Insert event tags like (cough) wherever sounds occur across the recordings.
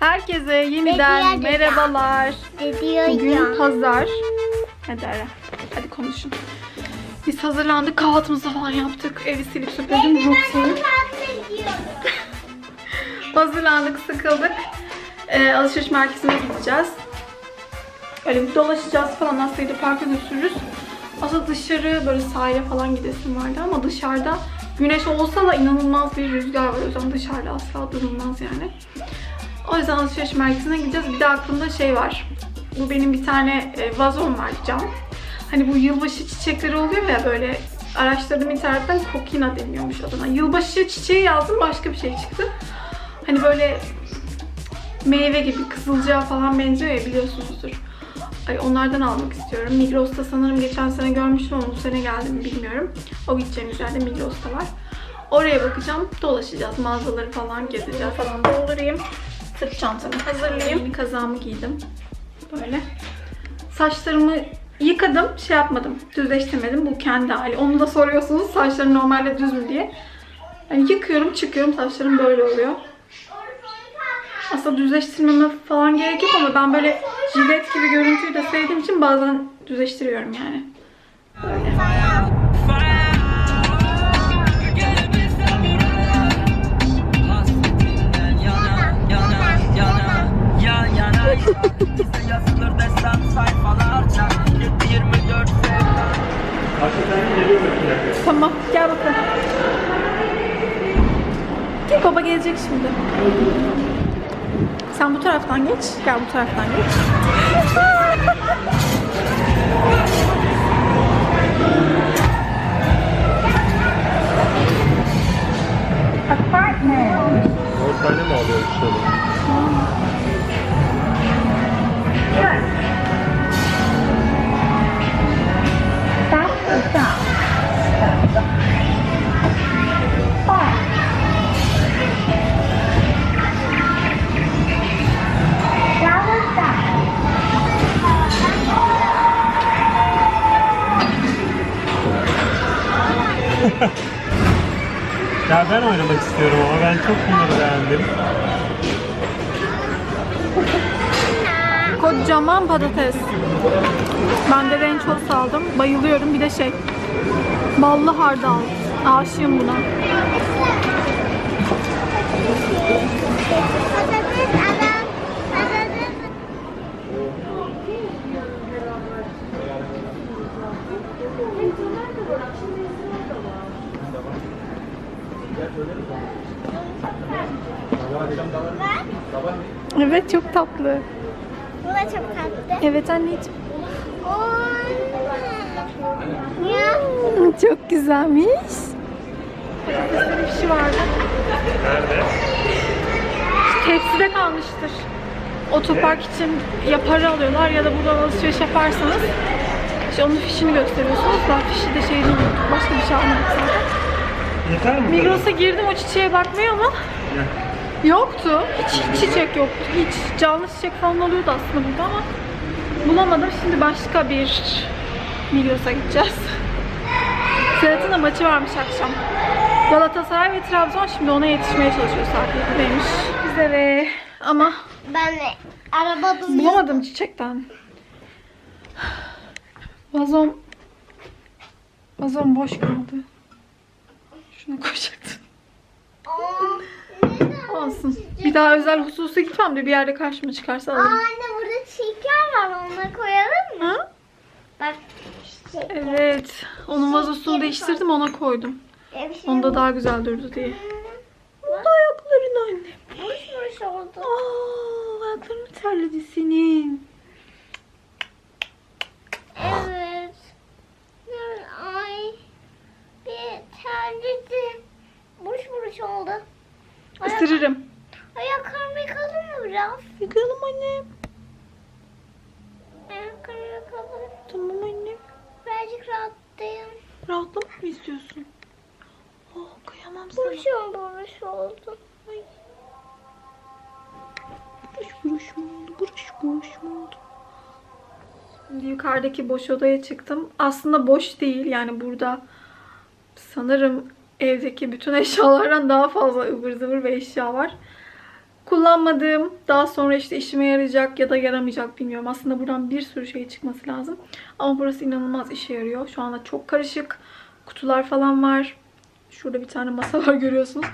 Herkese yeniden Dediği merhabalar. Dediyor Bugün pazar. Hadi ara. Hadi konuşun. Biz hazırlandık. Kahvaltımızı falan yaptık. Evi silip süpürdüm. Rutin. (laughs) Hazırlandık, sıkıldık. Ee, alışveriş merkezine gideceğiz. Öyle bir dolaşacağız falan. Aslında parka götürürüz. Aslında dışarı böyle sahile falan gidesim vardı ama dışarıda güneş olsa da inanılmaz bir rüzgar var. O yüzden dışarıda asla durulmaz yani. O yüzden alışveriş merkezine gideceğiz. Bir de aklımda şey var. Bu benim bir tane e, vazom var cam. Hani bu yılbaşı çiçekleri oluyor ya böyle araştırdım internetten kokina deniyormuş adına. Yılbaşı çiçeği yazdım başka bir şey çıktı. Hani böyle meyve gibi kızılcığa falan benziyor ya biliyorsunuzdur. Ay onlardan almak istiyorum. Migros'ta sanırım geçen sene görmüştüm ama bu sene geldi mi bilmiyorum. O gideceğimiz yerde Migros'ta var. Oraya bakacağım. Dolaşacağız. Mağazaları falan gezeceğiz falan doldurayım. Sırt çantamı hazırlayayım. Kazağımı giydim. Böyle. Saçlarımı yıkadım. Şey yapmadım. Düzleştirmedim. Bu kendi hali. Onu da soruyorsunuz. Saçlarım normalde düz mü diye. Yani yıkıyorum çıkıyorum. Saçlarım böyle oluyor. Aslında düzleştirmeme falan gerek yok ama ben böyle jilet gibi görüntüyü de sevdiğim için bazen düzleştiriyorum yani. Böyle. Tamam gel bakalım. Gel baba gelecek şimdi. Sen bu taraftan geç. Gel bu taraftan geç. Dört tane mi alıyor şöyle? Ya ben oynamak istiyorum ama ben çok bunları beğendim. Kocaman patates. Ben de ranchos aldım. Bayılıyorum. Bir de şey. Ballı hardal. Aşığım buna. Patates adam. Patates. Evet çok tatlı. Bu da çok tatlı. Evet anneciğim. Ya. Çok güzelmiş. Patateslerin fişi vardı. Nerede? Tepside kalmıştır. Otopark için ya para alıyorlar ya da buradan alışveriş yaparsanız işte onun fişini gösteriyorsunuz. Daha fişi de şeyini unuttuk. Başka bir şey almadık zaten. Yeter mi? Migros'a girdim o çiçeğe bakmaya ama yoktu. Hiç, hiç çiçek yoktu. Hiç. Canlı çiçek falan oluyordu aslında burada ama bulamadım. Şimdi başka bir Migros'a gideceğiz. (laughs) Serhat'ın da maçı varmış akşam. Galatasaray ve Trabzon şimdi ona yetişmeye çalışıyor saat 7'deymiş. Üzere. Ama Ben de araba buluyorum. bulamadım çiçekten. Vazom Vazom boş kaldı. Şunu koyacaktım. Olsun. Bir daha özel hususi gitmem de bir yerde karşıma çıkarsa Aa, alırım. anne burada şeker var. Onları koyalım mı? Ha? Bak. Şeker. Evet. Onun vazosunu değiştirdim ona koydum. Ee, bir şey Onda daha güzel durdu diye. Bunda ayakların anne. Boş boş oldu. Aa, ayakların terledi senin. Evet. Ay. Terledi. Buruş buruş oldu. Ayak, Isırırım. ayaklarımı yıkadın mı biraz? Yıkayalım anne. Ayaklarımı yıkadım. Tamam anne. Birazcık rahatlayayım. Rahatlamak mı istiyorsun? Oh kıyamam sana. Buruş oldu, buruş oldu. Ay. Buruş buruş mu oldu? Buruş buruş mu oldu? Şimdi yukarıdaki boş odaya çıktım. Aslında boş değil. Yani burada sanırım evdeki bütün eşyalardan daha fazla ıvır zıvır ve eşya var. kullanmadığım, daha sonra işte işime yarayacak ya da yaramayacak bilmiyorum. Aslında buradan bir sürü şey çıkması lazım. Ama burası inanılmaz işe yarıyor. Şu anda çok karışık. Kutular falan var. Şurada bir tane masa var (laughs) görüyorsunuz.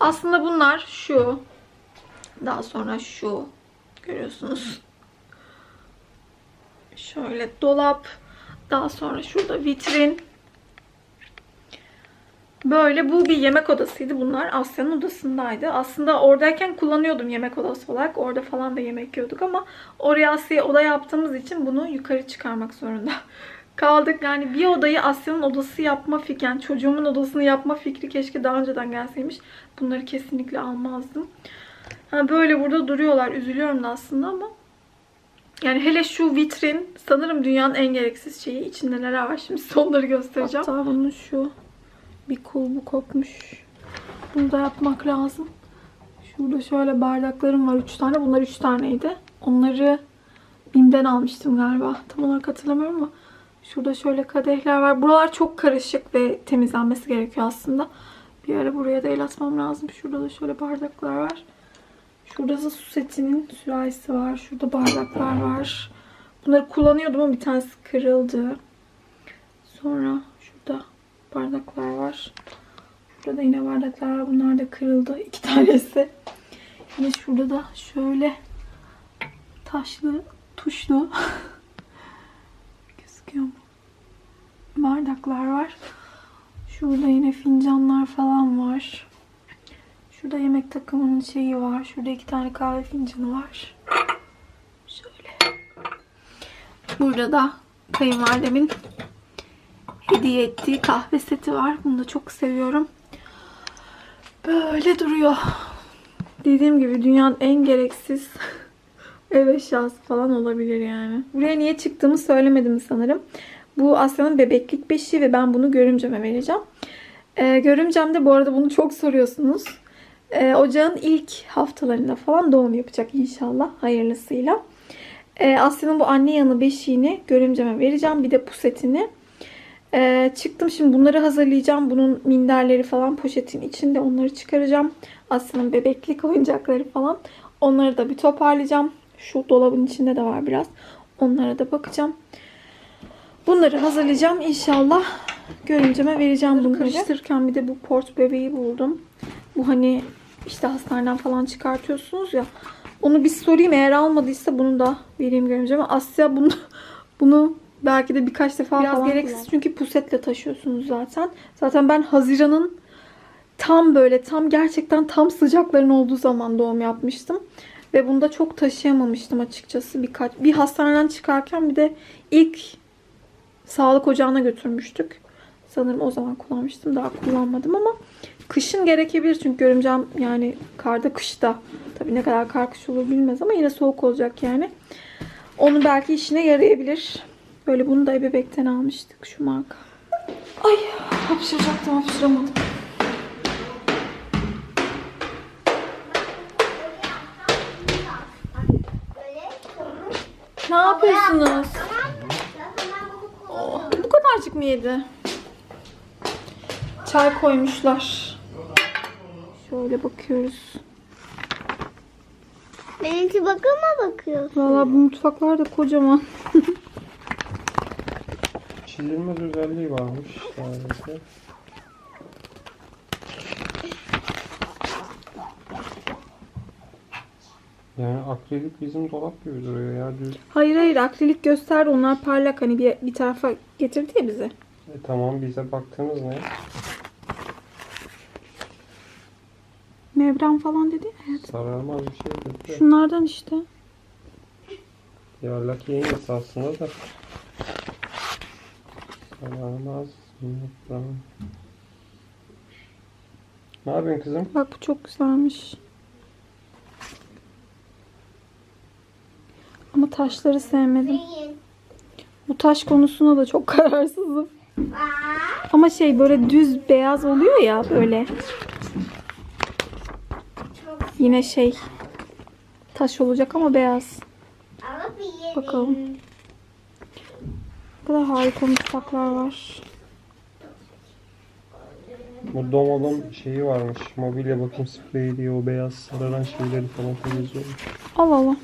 Aslında bunlar şu. Daha sonra şu. Görüyorsunuz. Şöyle dolap. Daha sonra şurada vitrin. Böyle bu bir yemek odasıydı. Bunlar Asya'nın odasındaydı. Aslında oradayken kullanıyordum yemek odası olarak. Orada falan da yemek yiyorduk ama oraya Asya'ya oda yaptığımız için bunu yukarı çıkarmak zorunda (laughs) kaldık. Yani bir odayı Asya'nın odası yapma fikri, yani çocuğumun odasını yapma fikri keşke daha önceden gelseymiş. Bunları kesinlikle almazdım. Ha, böyle burada duruyorlar. Üzülüyorum da aslında ama yani hele şu vitrin sanırım dünyanın en gereksiz şeyi. İçinde neler var şimdi size onları göstereceğim. Hatta bunun şu bir kulbu kopmuş. Bunu da yapmak lazım. Şurada şöyle bardaklarım var. 3 tane. Bunlar 3 taneydi. Onları BİM'den almıştım galiba. Tam olarak hatırlamıyorum ama. Şurada şöyle kadehler var. Buralar çok karışık ve temizlenmesi gerekiyor aslında. Bir ara buraya da el atmam lazım. Şurada da şöyle bardaklar var. Şurada da su setinin sürahisi var. Şurada bardaklar var. Bunları kullanıyordum ama bir tanesi kırıldı. Sonra bardaklar var. Şurada da yine bardaklar var. Bunlar da kırıldı. iki tanesi. Yine şurada da şöyle taşlı, tuşlu gözüküyor mu? Bardaklar var. Şurada yine fincanlar falan var. Şurada yemek takımının şeyi var. Şurada iki tane kahve fincanı var. Şöyle. Burada da kayınvalidemin hediye ettiği kahve seti var. Bunu da çok seviyorum. Böyle duruyor. Dediğim gibi dünyanın en gereksiz (laughs) ev eşyası falan olabilir yani. Buraya niye çıktığımı söylemedim sanırım. Bu Asya'nın bebeklik beşiği ve ben bunu görümceme vereceğim. Ee, görümcem de bu arada bunu çok soruyorsunuz. Ee, ocağın ilk haftalarında falan doğum yapacak inşallah hayırlısıyla. Ee, Asya'nın bu anne yanı beşiğini görümceme vereceğim. Bir de pusetini. Ee, çıktım şimdi bunları hazırlayacağım. Bunun minderleri falan poşetin içinde onları çıkaracağım. Asya'nın bebeklik oyuncakları falan. Onları da bir toparlayacağım. Şu dolabın içinde de var biraz. Onlara da bakacağım. Bunları hazırlayacağım. İnşallah görümceme vereceğim bunları. Karıştırırken bir de bu port bebeği buldum. Bu hani işte hastaneden falan çıkartıyorsunuz ya. Onu bir sorayım eğer almadıysa bunu da vereyim görümceme. Asya bunu (laughs) bunu belki de birkaç defa Biraz falan gereksiz kullan. çünkü pusetle taşıyorsunuz zaten. Zaten ben Haziran'ın tam böyle tam gerçekten tam sıcakların olduğu zaman doğum yapmıştım. Ve bunda çok taşıyamamıştım açıkçası. Birkaç bir hastaneden çıkarken bir de ilk sağlık ocağına götürmüştük. Sanırım o zaman kullanmıştım. Daha kullanmadım ama kışın gerekebilir çünkü görümcem yani karda kışta. Tabii ne kadar kar kış olur bilmez ama yine soğuk olacak yani. Onun belki işine yarayabilir. Böyle bunu da ebebekten almıştık şu marka. Ay hapşıracaktım hapşıramadım. Ne yapıyorsunuz? Oh, bu kadarcık mı yedi? Çay koymuşlar. Şöyle bakıyoruz. Benimki bakıma bakıyor. Valla bu mutfaklar da kocaman. (laughs) Çizilmez özelliği varmış sadece. Yani akrilik bizim dolap gibi duruyor ya düz. Hayır hayır akrilik gösterdi. Onlar parlak hani bir, bir tarafa getirdi ya bize. E tamam bize baktığınız ne? Mevran falan dedi. ya. Sararmaz bir şey da. Şunlardan işte. Ya Lucky Angels aslında da. Sararmaz. Tamam. Ne yapıyorsun kızım? Bak bu çok güzelmiş. Ama taşları sevmedim. Bu taş konusunda da çok (laughs) kararsızım. Ama şey böyle düz beyaz oluyor ya böyle. Yine şey taş olacak ama beyaz. Bakalım. Ne kadar harika mutfaklar var. Bu Domol'un şeyi varmış. Mobilya bakım spreyi diye o beyaz sararan şeyleri falan temizliyormuş. Allah Allah.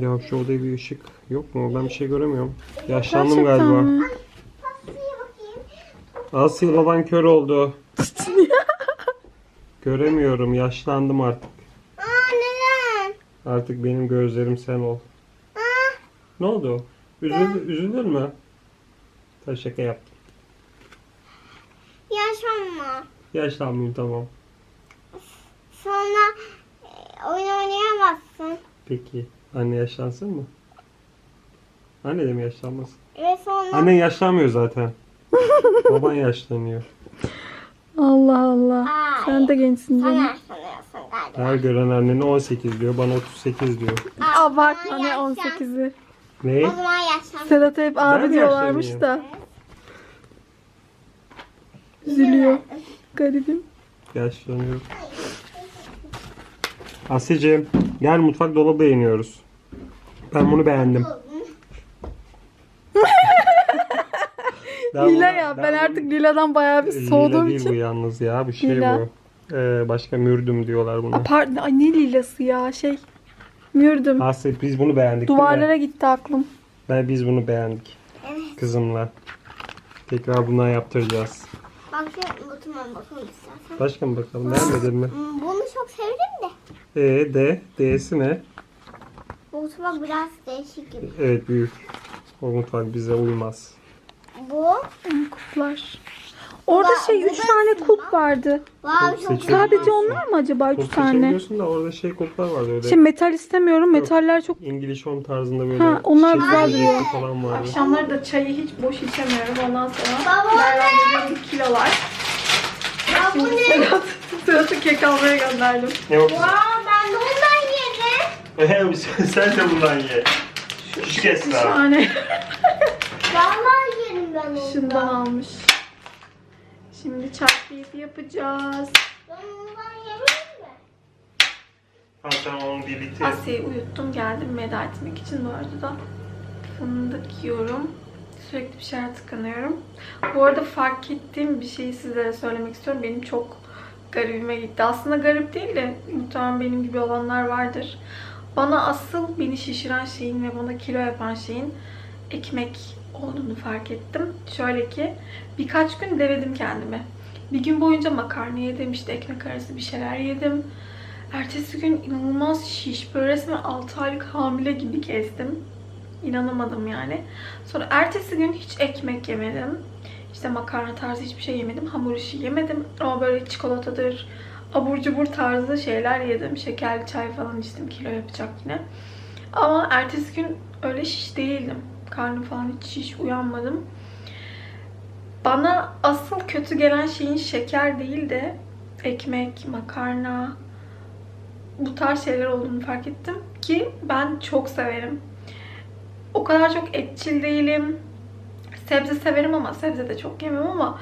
Ya şu odaya bir ışık yok mu? Ben bir şey göremiyorum. Yaşlandım Gerçekten galiba. mi? Asıl baban kör oldu. Göremiyorum. Yaşlandım artık. Aa neden? Artık benim gözlerim sen ol. Ne oldu? Üzül, üzüldün mü? Tabii şaka yaptım. Yaşanma. Yaşlanmayayım tamam. Sonra e, oyun oynayamazsın. Peki. Anne yaşlansın mı? Anne de mi yaşlanmasın? Ve sonra Annen yaşlanmıyor zaten. (laughs) Baban yaşlanıyor. Allah Allah. Ay. Sen de gençsin sen canım. yaşlanıyorsun galiba. Her gören annene 18 diyor. Bana 38 diyor. Abartma ne yaşlan. 18'i. Ne? O zaman yaşlan. Sedat'a hep abi mi diyorlarmış da. Üzülüyor. Garibim. Yaşlanıyor. Asya'cığım gel mutfak dolabı beğeniyoruz. Ben bunu beğendim. (laughs) Ben Lila bunu- ya ben artık Lila'dan bayağı bir Lila soğuduğum değil bu için. yalnız ya. Bir şey Lila. bu. Ee, başka mürdüm diyorlar buna. Aa, pardon ay ne lilası ya şey. Mürdüm. Asya biz bunu beğendik değil mi? Duvarlara gitti aklım. Ben biz bunu beğendik. Kızımla. Tekrar bundan yaptıracağız. Bak şu butuma bakın istersen. Başka mı bakalım? Beğenmedin mi? Hmm, Bunu çok sevdim de. E, D. D'si ne? Bu mutfak biraz değişik gibi. Evet büyük. O mutfak bize uymaz. Bu. Kuplar. Orada Bu da- şey bu 3 da tane kup vardı. Çok seçelim. güzel. Sadece onlar mı acaba 3 Çok tane? seçebiliyorsun da orada şey koplar vardı öyle. Şey metal istemiyorum. Metaller çok İngiliz home tarzında böyle Ha, onlar çiçek güzel falan vardı. Akşamları da çayı hiç boş içemiyorum. Ondan sonra Baba değerlendiriyorum kilolar. Ya bu Şimdi ne? (laughs) Sedat'ı kek almaya gönderdim. Yok. Wow ben de ondan yedim. (laughs) Sen de bundan ye. Küçük Bir Esra. tane Vallahi yerim ben ondan. şundan almış. Şimdi keyfi yapacağız. Ben ondan yerim mi? Ha tamam onu birlikte. Asya'yı uyuttum geldim veda etmek için bu arada da fındık yiyorum. Sürekli bir şeyler tıkanıyorum. Bu arada fark ettiğim bir şeyi sizlere söylemek istiyorum. Benim çok garibime gitti. Aslında garip değil de muhtemelen benim gibi olanlar vardır. Bana asıl beni şişiren şeyin ve bana kilo yapan şeyin ekmek olduğunu fark ettim. Şöyle ki birkaç gün denedim kendimi. Bir gün boyunca makarna yedim, işte ekmek arası bir şeyler yedim. Ertesi gün inanılmaz şiş, böyle resmen 6 aylık hamile gibi gezdim. İnanamadım yani. Sonra ertesi gün hiç ekmek yemedim. İşte makarna tarzı hiçbir şey yemedim. Hamur işi yemedim. Ama böyle çikolatadır, abur cubur tarzı şeyler yedim. Şekerli çay falan içtim. Kilo yapacak yine. Ama ertesi gün öyle şiş değildim. Karnım falan hiç şiş uyanmadım. Bana asıl kötü gelen şeyin şeker değil de ekmek, makarna, bu tarz şeyler olduğunu fark ettim ki ben çok severim. O kadar çok etçil değilim. Sebze severim ama sebze de çok yemem ama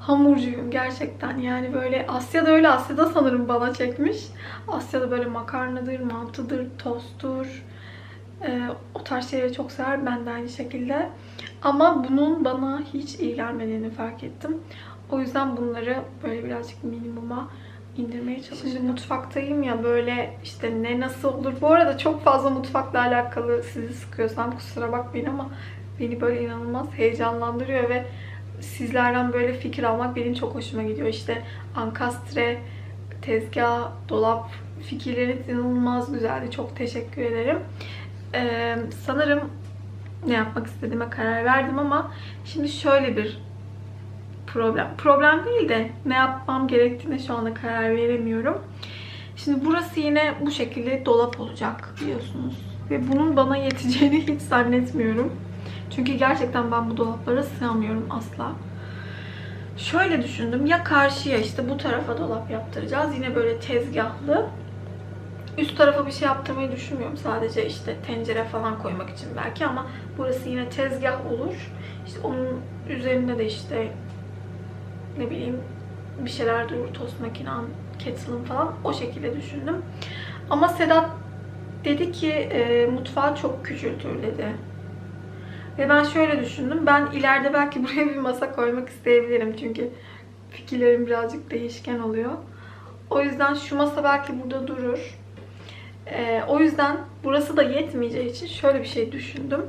hamurcuyum gerçekten. Yani böyle Asya'da öyle Asya'da sanırım bana çekmiş. Asya'da böyle makarnadır, mantıdır, tosttur. Ee, o tarz şeyleri çok sever. Ben de aynı şekilde. Ama bunun bana hiç iyi gelmediğini fark ettim. O yüzden bunları böyle birazcık minimuma indirmeye çalışıyorum. Şimdi mutfaktayım ya böyle işte ne nasıl olur. Bu arada çok fazla mutfakla alakalı sizi sıkıyorsam kusura bakmayın ama beni böyle inanılmaz heyecanlandırıyor ve sizlerden böyle fikir almak benim çok hoşuma gidiyor. İşte ankastre, tezgah, dolap fikirleriniz inanılmaz güzeldi. Çok teşekkür ederim. Ee, sanırım ne yapmak istediğime karar verdim ama şimdi şöyle bir problem. Problem değil de ne yapmam gerektiğine şu anda karar veremiyorum. Şimdi burası yine bu şekilde dolap olacak biliyorsunuz. Ve bunun bana yeteceğini (laughs) hiç zannetmiyorum. Çünkü gerçekten ben bu dolaplara sığamıyorum asla. Şöyle düşündüm. Ya karşıya işte bu tarafa dolap yaptıracağız. Yine böyle tezgahlı. Üst tarafa bir şey yaptırmayı düşünmüyorum. Sadece işte tencere falan koymak için belki ama burası yine tezgah olur. İşte onun üzerinde de işte ne bileyim bir şeyler durur. Tost makinem, kettle'ım falan. O şekilde düşündüm. Ama Sedat dedi ki e, mutfağı çok küçültür dedi. Ve ben şöyle düşündüm. Ben ileride belki (laughs) buraya bir masa koymak isteyebilirim. Çünkü fikirlerim birazcık değişken oluyor. O yüzden şu masa belki burada durur. Ee, o yüzden burası da yetmeyeceği için şöyle bir şey düşündüm.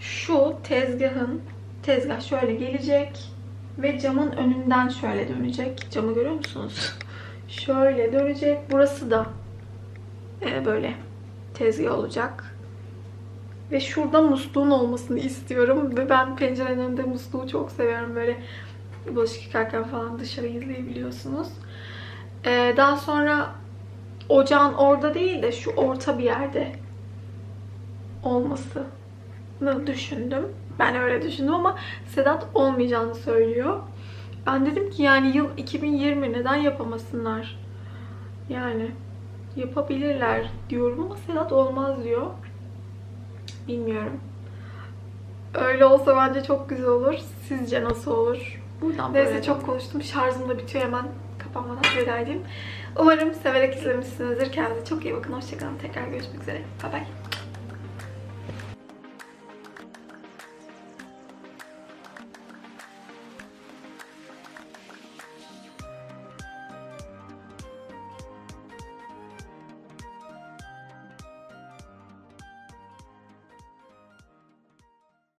Şu tezgahın tezgah şöyle gelecek ve camın önünden şöyle dönecek. Camı görüyor musunuz? (laughs) Şöyle dönecek. Burası da e, böyle tezgah olacak. Ve şurada musluğun olmasını istiyorum. Ve ben pencerenin önünde musluğu çok seviyorum. Böyle bulaşık yıkarken falan dışarı izleyebiliyorsunuz. Ee, daha sonra ocağın orada değil de şu orta bir yerde olmasını düşündüm. Ben öyle düşündüm ama Sedat olmayacağını söylüyor. Ben dedim ki yani yıl 2020 neden yapamasınlar? Yani yapabilirler diyorum ama Sedat olmaz diyor. Bilmiyorum. Öyle olsa bence çok güzel olur. Sizce nasıl olur? Buradan Neyse çok konuştum. Şarjım da bitiyor hemen kapanmadan veda edeyim. Umarım severek izlemişsinizdir. Kendinize çok iyi bakın. Hoşçakalın. Tekrar görüşmek üzere. Bye bye.